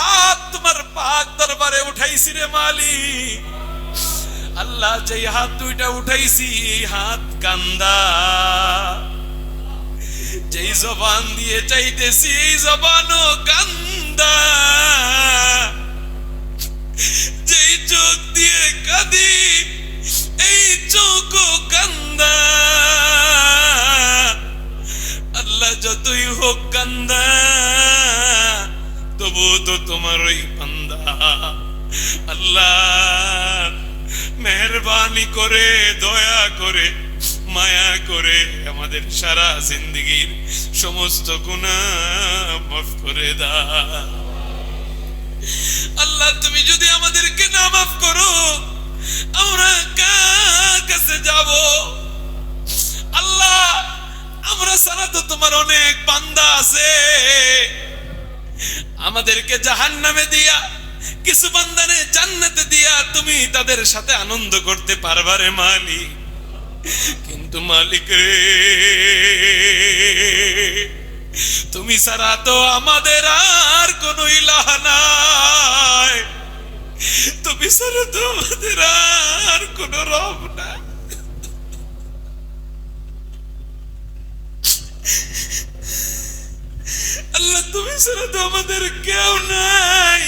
হাত তোমার পাক দরবারে উঠাইছি রে মালি আল্লাহ যেই হাত দুইটা উঠাইছি হাত কান্দা। যেই জবান দিয়ে চাইতেছি, এই জবানও কান্দা। যেই চোখ দিয়ে কাঁদি আমাদের সারা জিন্দগির সমস্ত গুণা মাফ করে দা আল্লাহ, তুমি যদি আমাদেরকে না মাফ করো, আমরা কার কাছে যাব? আল্লাহ, আমরা সারা তো তোমার অনেক বান্দা আছে। আমাদেরকে জাহান নামে দিয়া, কিছু বান্দানে জান্নাতে দিয়া তুমি তাদের সাথে আনন্দ করতে পারবারে মালিক। কিন্তু মালিক রে, তুমি সারা তো আমাদের আর কোনো ইলাহ নাই। তুমি সারা তো আমাদের আর কোনো রব না আল্লাহ, তুমি ছাড়া তো আমাদের কেউ নাই।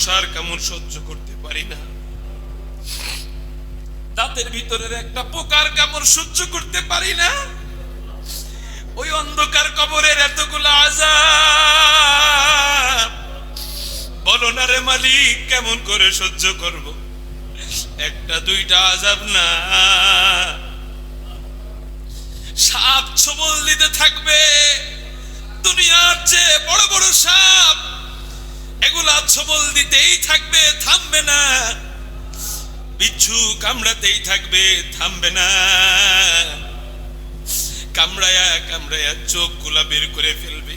মশার কামড় সহ্য করতে পারি না। দাঁতের ভিতরের একটা পোকার কামড় সহ্য করতে পারি না। ওই অন্ধকার কবরের এতগুলো আজাব বলো না রে মালিক, কেমন করে সহ্য করব? একটা, দুইটা আজাব না। সাপ ছবল দিতে থাকবে। দুনিয়ার চেয়ে বড় বড় সাপ এগুলা ছবল দিতেই থাকবে, থামবে না। বিচ্ছু কামড়াতেই থাকবে, থামবে না। কামড়ায়া কামড়ায়া চোখগুলা বের করে ফেলবে।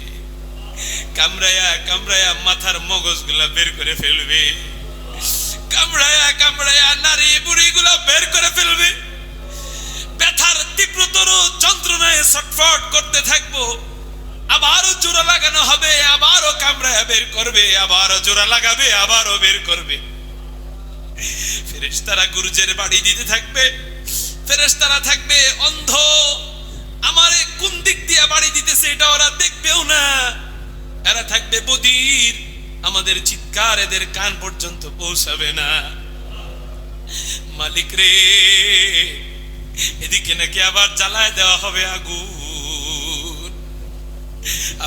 কামড়ায়া কামড়ায়া মাথার মগজগুলা বের করে ফেলবে। কামড়ায়া কামড়ায়া নারী বুড়ি গুলা বের করে ফেলবে। ব্যথার তীব্রতর যন্ত্রণায় ছটফট করতে থাকব। আবারও জোড়া লাগানো হবে, আবারও কামড়ায়া বের করবে, আবারও জোড়া লাগাবে, আবারও বের করবে। ফেরেশতারা গুরুজের বাড়ি দিতে থাকবে, ফেরেশতারা থাকবে, অন্ধ, আমারে কোন দিক দিয়ে বাড়ি দিতেছে এটা ওরা দেখবেও না। এরা থাকবে বদির, আমাদের চিৎকার এদের কান পর্যন্ত পৌঁছাবে না। মালিক রে, এদিকে নাকি আবার জ্বালায় দেওয়া হবে আগুন।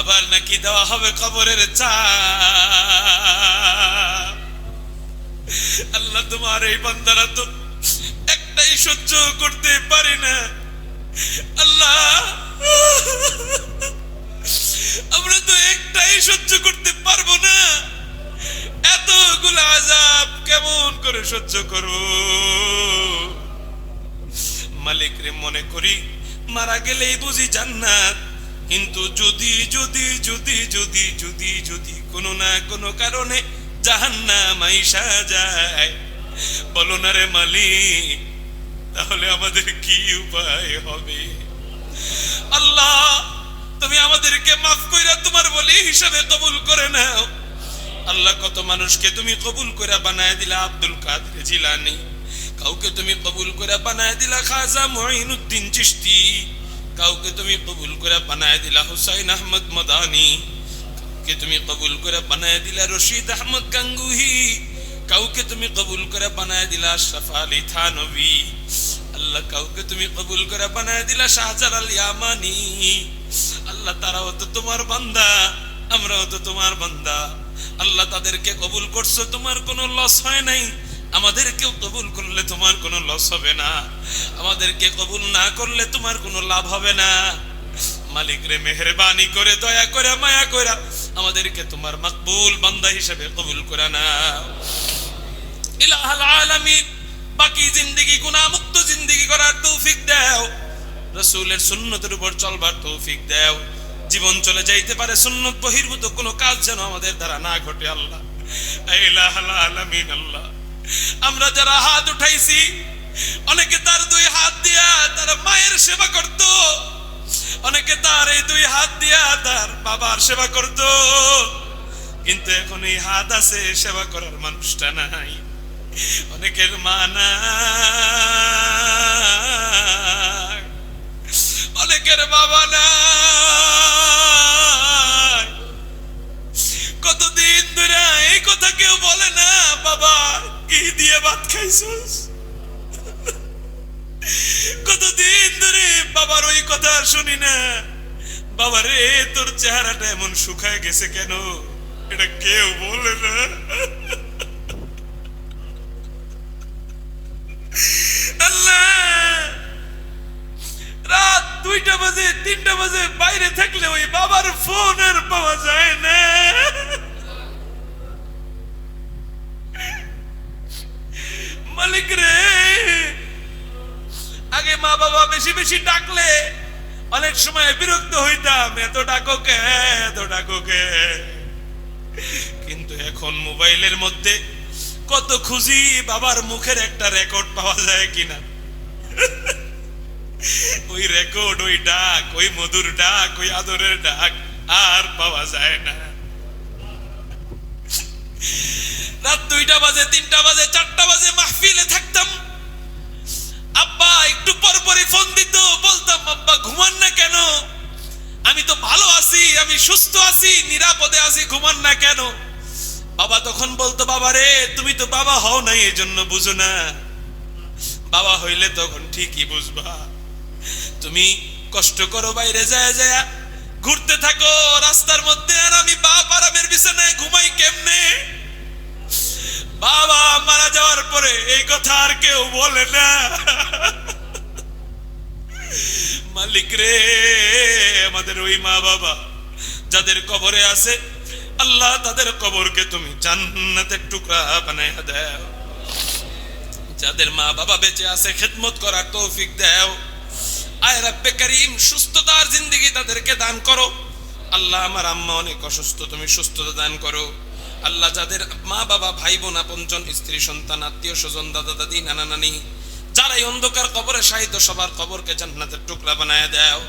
আবার নাকি দেওয়া হবে কবরের চা আল্লাহ, তোমার এই বান্দারা তো একটাই সহ্য করতে পারে না। আল্লাহ, আমরা তো একটাই সহ্য করতে পারব না। এতগুলো আজাব কেমন করে সহ্য করব? মালিক রে মনে করি, মারা গেলেই বুঝি জান্নাত। কিন্তু যদি যদি যদি যদি যদি যদি কোনো না কোনো কারণে জাহান্নাম আইসা যায়, বলো না রে মালিক, তাহলে আমাদের কি উপায় হবে? আল্লাহ, তুমি আমাদেরকে মাফ কইরা তোমার বলি হিসাবে কবুল করে নাও। আল্লাহ, কত মানুষকে তুমি কবুল করে বানায় দিলা, আব্দুল কাদের জিলানি। কাউকে তুমি কবুল করে বানায় দিলা খাজা মঈনুদ্দিন চিশতি। কাউকে তুমি কবুল করে বানায় দিলা হুসাইন আহমদ মদানি, কাউকে তুমি কবুল করে বানায় দিলা রশিদ আহমদ গাঙ্গুহি, কাউকে তুমি কবুল করে বানায় দিলা আশরাফ আলী থানবী আল্লাহ কাউকে তুমি কবুল করে বানায় দিলা শাহজালাল ইয়ামানি, আল্লাহ তারাও তো তোমার বান্দা, আমরাও তো তোমার বান্দা, আল্লাহ তাদেরকে কবুল করছ, তোমার কোনো লস হয় নাই। আমাদেরকেও কবুল করলে তোমার কোনো লস হবে না। আমাদেরকে কবুল না করলে তোমার কোনো লাভ হবে না। মালিক রে মেহরবানি করে, দয়া করে, মায়া করে আমাদেরকে তোমার মকবুল বান্দা হিসেবে কবুল করে না ইলাহাল আলামিন, বাকি জিন্দগি গুনাহ মুক্ত জিন্দগি করার তৌফিক দাও। রসুলের সুন্নতের উপর চলবার তৌফিক দাও। জীবন চলে যাইতে পারে, সুন্নত বহির্ভূত কোনো কাজ যেন আমাদের দ্বারা না ঘটে, আল্লাহ। ইলাহ আলামিন, আল্লাহ। আমরা যারা হাত উঠাইছি, অনেকে তার দুই হাত দিয়া তার মায়ের সেবা করত, অনেকে তার এই দুই হাত দিয়া তার বাবার সেবা করত। কিন্তু এখন এই হাত আছে, সেবা করার মানুষটা নাই, অনেকের মা নাই। এমন শুকায় গেছে কেন? এটা কেউ বলে না। রাত দুইটা বাজে, তিনটা বাজে, বাইরে থাকলে ওই বাবার ফোন আর পাওয়া যায় না। মালিক রে, আগে মা বাবা বেশি বেশি ডাকলে অনেক সময় বিরক্ত হইতাম এত ডাকো কে এত ডাকো কে কিন্তু এখন মোবাইলের মধ্যে কত খুশি বাবার মুখের একটা রেকর্ড পাওয়া যায় কিনা? ওই রেকর্ড, ওই ডাক, ওই মধুর ডাক, ওই আদরের ডাক, আর বাবা রে তুমি তো বাবা হও নাই এই জন্য বুঝো না। বাবা হইলে তখন ঠিকই বুঝবা। তুমি কষ্ট করো বাইরে যায় যায়, ঘুরতে থাকো রাস্তার মধ্যে, আর আমি বাপ আরামের বিছানায় ঘুমাই কেমনে? বাবা মারা যাওয়ার পরে এই কথা আর কেউ বলে না। মালিক রে, আমাদের ওই মা বাবা, যাদের কবরে আছে আল্লাহ তাদের কবরকে তুমি জান্নাতের টুকরা বানাইয়া দাও। যাদের মা বাবা বেঁচে আছে, খেদমত করার তৌফিক দাও। আয় রাব্বে করিম, সুস্থতার জিন্দগি তাদেরকে দান করো। আল্লাহ আমার আম্মা অনেক অসুস্থ, তুমি সুস্থতা দান করো। আল্লাহ যাদের মা বাবা ভাই বোন আপনজন, স্ত্রী, সন্তান, আত্মীয় স্বজন দাদা দাদি নানা নানি যারা এই অন্ধকার কবরে সাহিত্য সবার কবরকে জান্নাতের টুকরা বানায় দাও।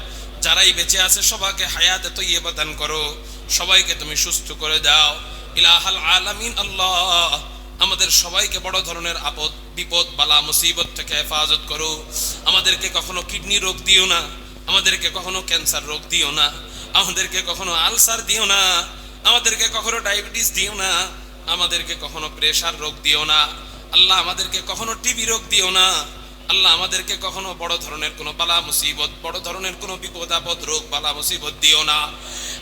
যারাই বেঁচে আছে, সবাইকে হায়াতে তৈয়বা দান করো। সবাইকে তুমি সুস্থ করে দাও। ইলাহাল আলামিন আল্লাহ। আমাদের সবাইকে বড় ধরনের আপদ, বিপদ, বালা, মুসিবত থেকে হেফাজত করো। আমাদেরকে কখনো কিডনি রোগ দিও না। আমাদেরকে কখনো ক্যান্সার রোগ দিও না। আমাদেরকে কখনো আলসার দিও না। আমাদেরকে কখনো ডায়াবেটিস দিও না। আমাদেরকে কখনো প্রেশার রোগ দিও না। আল্লাহ আমাদেরকে কখনো টিবি রোগ দিও না। আল্লাহ আমাদেরকে কখনো বড় ধরনের কোনো বালা মুসিবত, বড় ধরনের কোনো বিপদ, আপদ, রোগ, বালা, মুসিবত দিও না।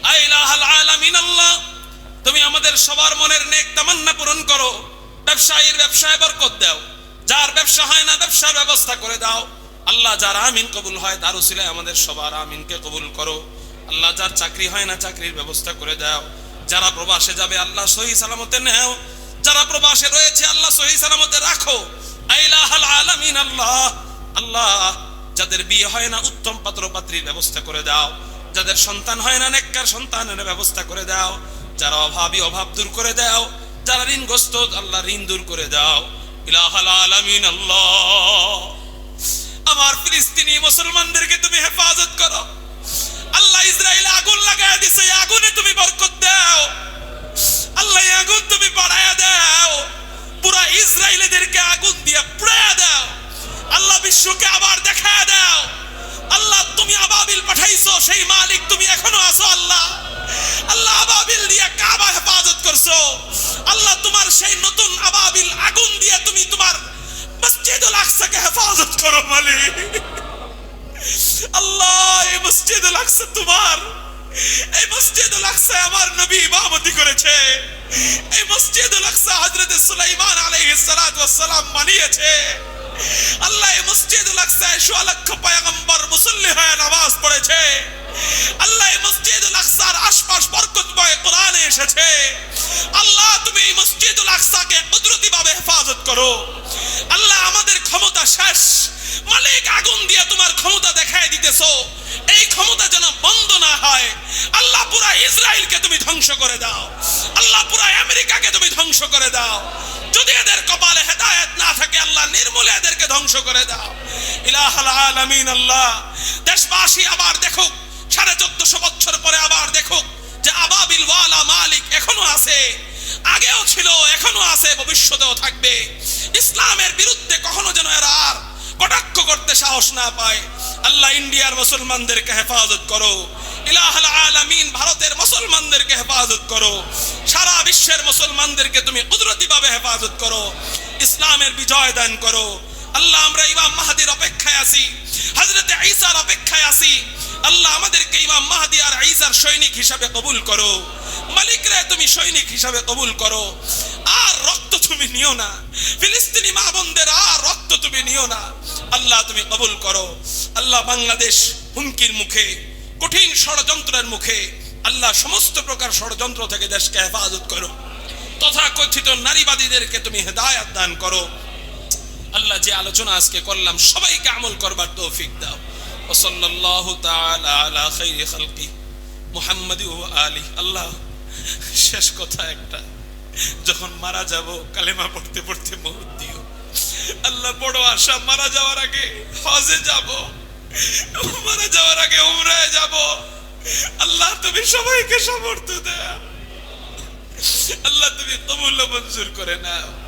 আল্লাহ, তুমি আমাদের সবার মনের নেক তামান্না পূরণ করো। ব্যবসায়ীর ব্যবসায় বরকত দাও। যার ব্যবসা হয় না, ব্যবসার ব্যবস্থা করে দাও। আল্লাহ যার আমিন কবুল হয়, তার উসিলায় আমাদের সবার আমিনকে কবুল করো। আল্লাহ যার চাকরি হয় না, চাকরির ব্যবস্থা করে দাও। যারা প্রবাসে যাবে, আল্লাহ সহি সালামতে নেও। যারা প্রবাসে রয়েছে, আল্লাহ সহি সালামতে রাখো। আল্লাহ। যাদের বিয়ে হয় না, উত্তম পাত্র পাত্রীর ব্যবস্থা করে দাও। যাদের সন্তান হয় না, নেককার সন্তানের ব্যবস্থা করে দাও। যারা অভাবী অভাব দূর করে দাও। যারা ঋণগ্রস্ত, আল্লাহ ঋণ দূর করে দাও। ইলাহাল আলামিন আল্লাহ। আমার ফিলিস্তিনি মুসলমানদেরকে তুমি হেফাজত করো। আল্লাহ ইসরায়েল আগুন লাগায় দিছে আগুনে তুমি বরকত দাও। আল্লাহ বিশ্বকে আবার দেখায়া দাও। আল্লাহ, তুমি আবাবিল পাঠাইছো, সেই মালিক তুমি এখনও আছো, আল্লাহ। আল্লাহ, আবাবিল দিয়ে কাবা হেফাজত করছ। আল্লাহ, তোমার সেই নতুন আবাবিল আগুন দিয়ে তুমি তোমার মসজিদুল আকসাকে হেফাজত করো, মালিক। আল্লাহ, এই মসজিদুল আকসা তোমার। এই মসজিদুল আকসা আমার নবী ইমামতি করেছে। এই মসজিদুল আকসা হযরত সুলাইমান আলাইহিস সালাতু ওয়াস সালাম বানিয়েছে আল্লাহ মসজিদুল আকসায় সোয়া লক্ষ পয়গম্বর মুসল্লি হয়ে নামাজ পড়েছে। আল্লাহ মসজিদুল আকসার আশপাশ বরকতময় কোরআনে করে দাও। ইলাহাল আলামিন আল্লাহ। দেশবাসী আবার দেখুক, সাড়ে চোদ্দশো বছর পরে আবার দেখুক যে আবাবিল ওয়ালা মালিক এখনও আছে, আগেও ছিল, এখনও আছে, ভবিষ্যতেও থাকবে। ইসলামের বিরুদ্ধে কখনো যেন এরা আর কটাক্ষ করতে সাহস না পায়। আল্লাহ ইন্ডিয়ার মুসলমানদেরকে হেফাজত করো। ইলাহাল আলামিন ভারতের মুসলমানদেরকে হেফাজত করো। সারা বিশ্বের মুসলমানদেরকে তুমি কুদরতিভাবে হেফাজত করো। ইসলামের বিজয় দান করো। আল্লাহ, আমরা ইমাম মাহাদির অপেক্ষায় আছি। হযরতে ঈসার অপেক্ষায় আছি। আল্লাহ, আমাদেরকে ইমাম মাহাদি আর ঈসার সৈনিক হিসাবে কবুল করো। মালিকরা তুমি সৈনিক হিসাবে কবুল করো। আর রক্ত তুমি নিও না। ফিলিস্তিনি মা বোনদের আর রক্ত তুমি নিও না। আল্লাহ, তুমি কবুল করো। আল্লাহ, বাংলাদেশ হুমকির মুখে, কঠিন ষড়যন্ত্রের মুখে, আল্লাহ সমস্ত প্রকার ষড়যন্ত্র থেকে দেশকে হেফাজত করো। তথা কথিত নারীবাদীদেরকে তুমি হেদায়াত দান করো। আল্লাহ যে আলোচনা আজকে করলাম, সবাইকে আমল করবার তৌফিক দাও। ওসল্লাহ আলা খাইরি খালকি। মুহাম্মদি ও আলী। আল্লাহ, শেষ কথা একটা। যখন মারা যাব, কালেমা পড়তে পড়তে মুহূর্ত দিও। আল্লাহ, বড় আশা, মারা যাওয়ার আগে হজে যাব। মারা যাওয়ার আগে উমরায় যাব। আল্লাহ, তুমি সবাইকে সামর্থ্য দে আল্লাহ, তুমি কবুল মঞ্জুর করে নাও।